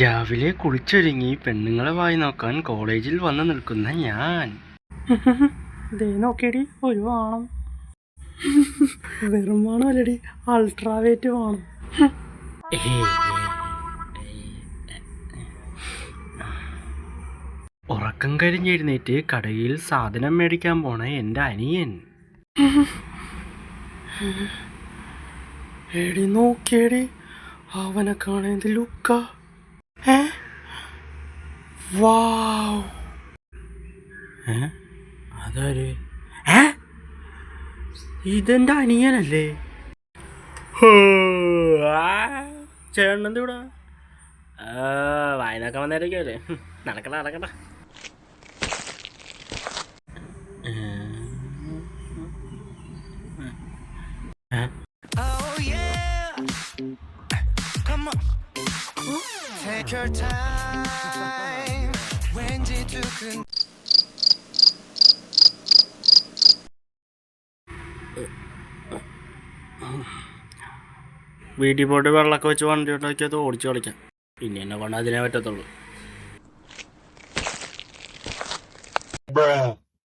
രാവിലെ കുളിച്ചൊരുങ്ങി പെണ്ണുങ്ങളെ വായി നോക്കാൻ കോളേജിൽ വന്നു നിൽക്കുന്ന ഞാൻ. ദേ നോക്കിയടി ഒരു വാണം. വെറും വാണം അല്ലടി അൾട്രാവേറ്റ് വാണം. ഉറക്കം കഴിഞ്ഞിരുന്നേറ്റ് കടയിൽ സാധനം മേടിക്കാൻ പോണ എന്റെ അനിയൻ. എടി നോക്കിയടി അവനെ കാണേണ്ട ലുക്ക വാവ് അതാര്? ഏ? ഇതെന്റെ അനിയനല്ലേ? ചേട്ടനെന്ത് ഇവിടെ? വായനൊക്കെ വന്നേരൊക്കെയല്ലേ നടക്കട നടക്കട. Oh yeah. Come on. Take your time. 왠지 두근 വീട്ടിൽ പോയിട്ട് വെള്ളമൊക്കെ വെച്ച് വണ്ടി ഉണ്ടാക്കിയത് ഓടിച്ച് കളിക്കാം പിന്നെ എന്നെ കൊണ്ട് അതിനെ പറ്റത്തുള്ളൂ